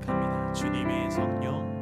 고백합니다. 주님의 성령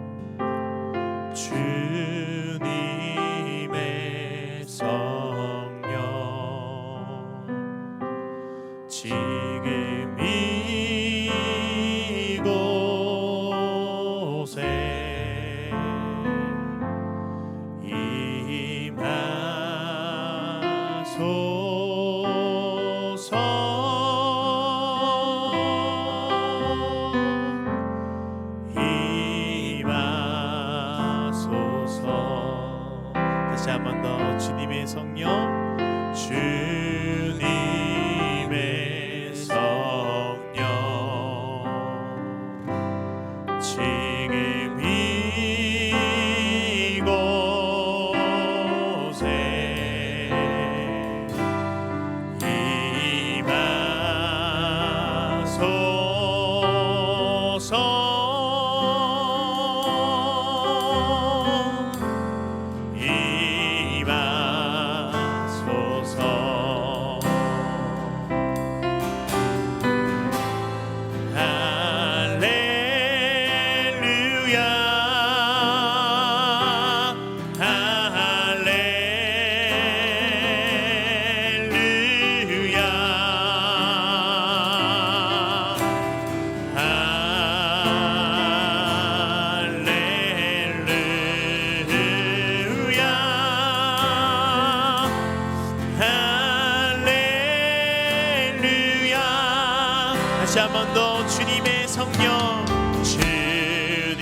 다시 한 번 더 주님의 성령 주님의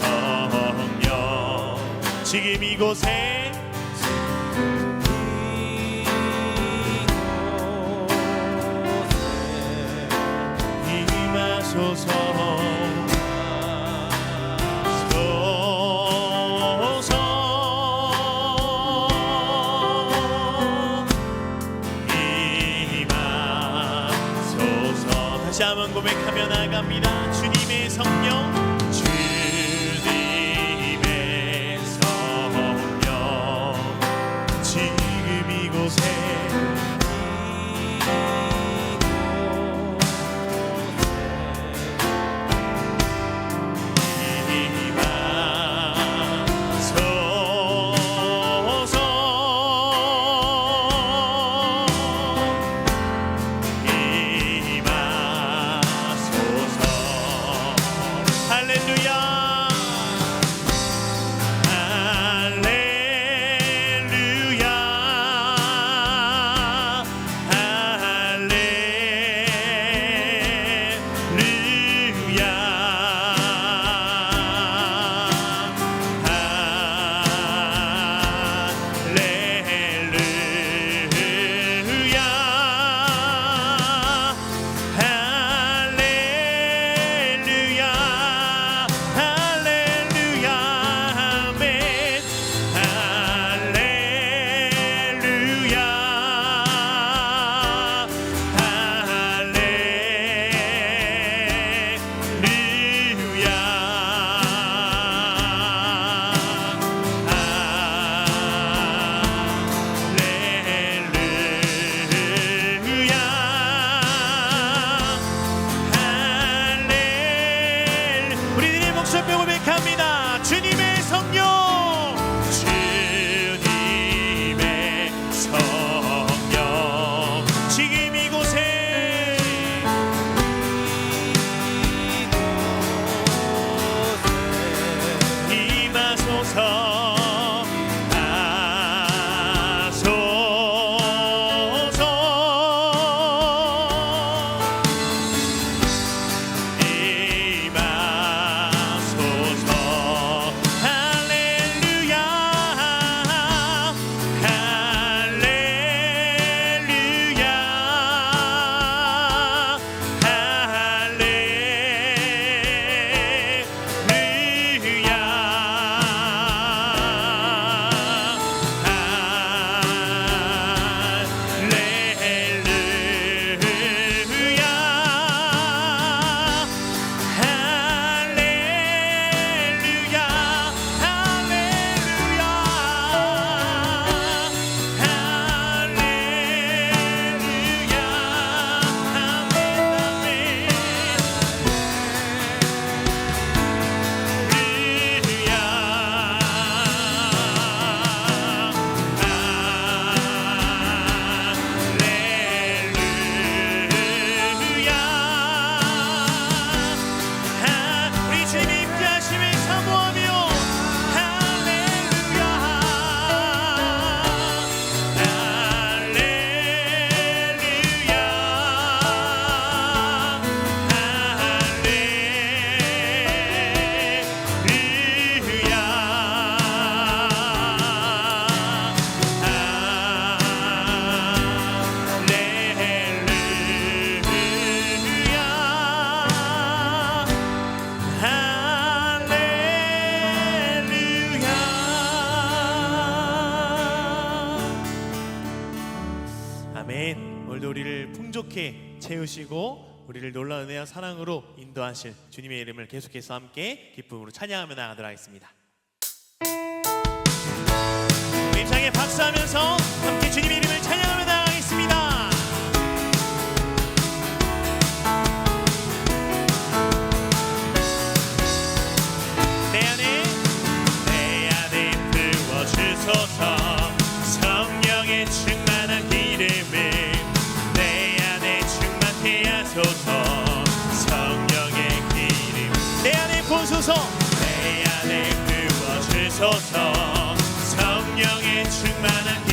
성령. 지금 이곳에 지금 이곳에 임하소서. 아멘. 오늘도 우리를 풍족히 채우시고 우리를 놀라운 은혜와 사랑으로 인도하실 주님의 이름을 계속해서 함께 기쁨으로 찬양하며 나가도록 하겠습니다. 입장에 박수하면서 함께 주님의 이름을 찬양하며 주옵소서 성령의 충만한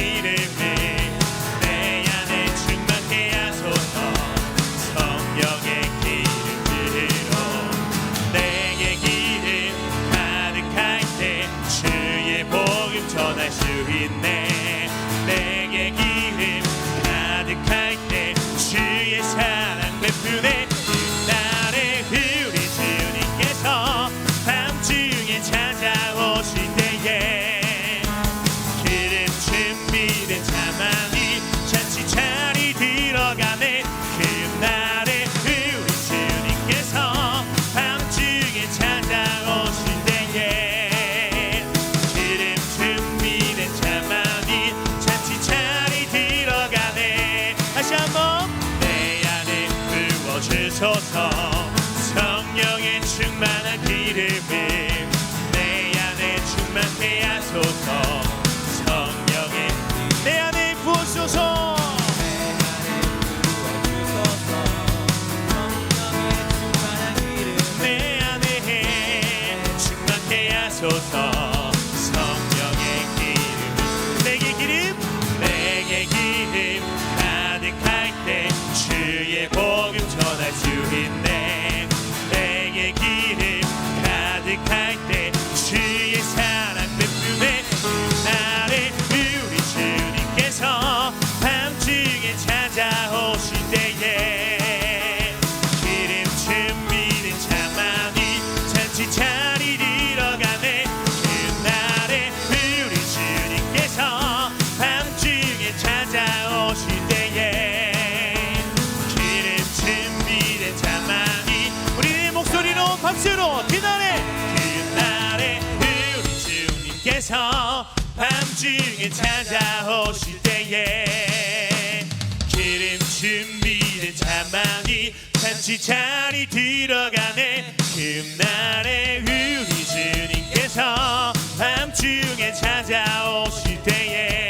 서 밤중에 찾아오실 때에 기름 준비된 자만이 잔치 자리 들어가네. 그날에 우리 주님께서 밤중에 찾아오실 때에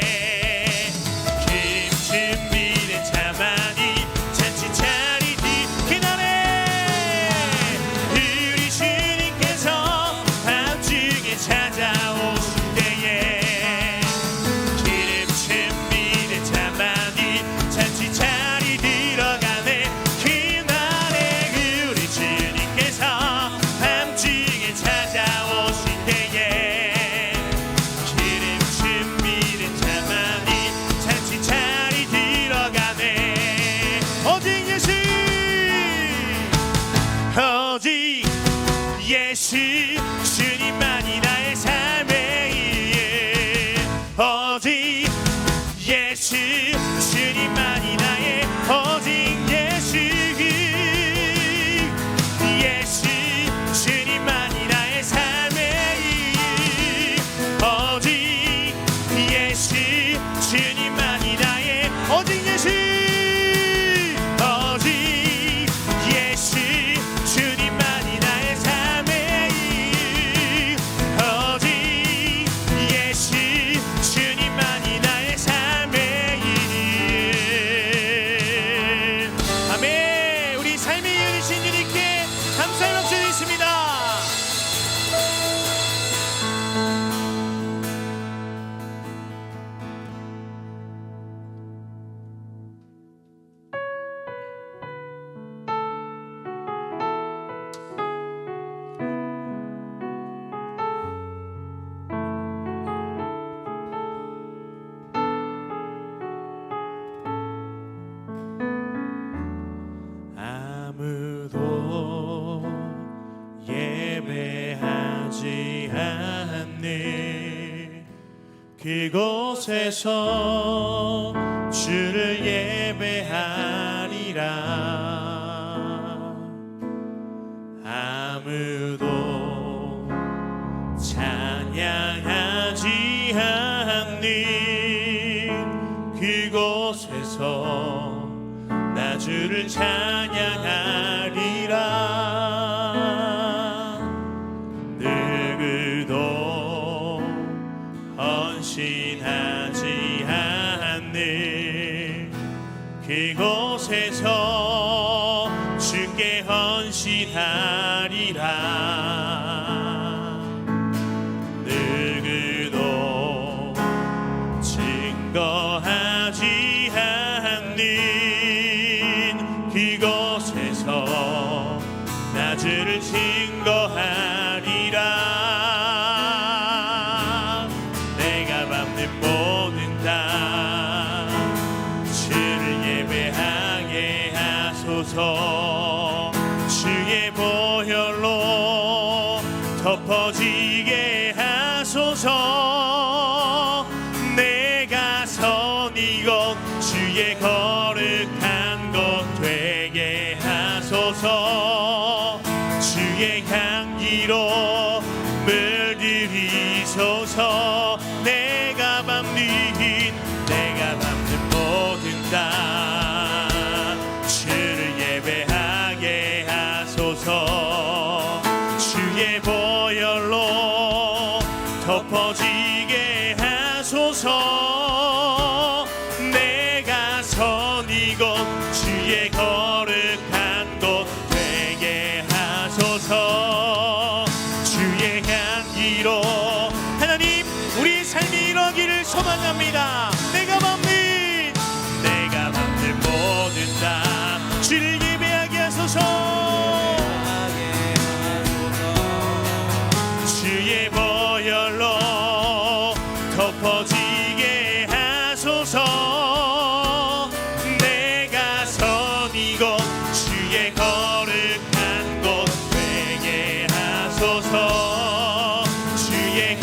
그곳에서 주를 예배하리라. 아무도 찬양하지 않니 그곳에서 나 주를 찬양하 덮어지게 하소서. 찬양합니다. 내가 맘는 내가 맘는 모든 다 주를 예배하게 하소서. 주의 보혈로 덮어지게 하소서. 내가 선이고 주의 거룩한 곳 되게 하소서. 주의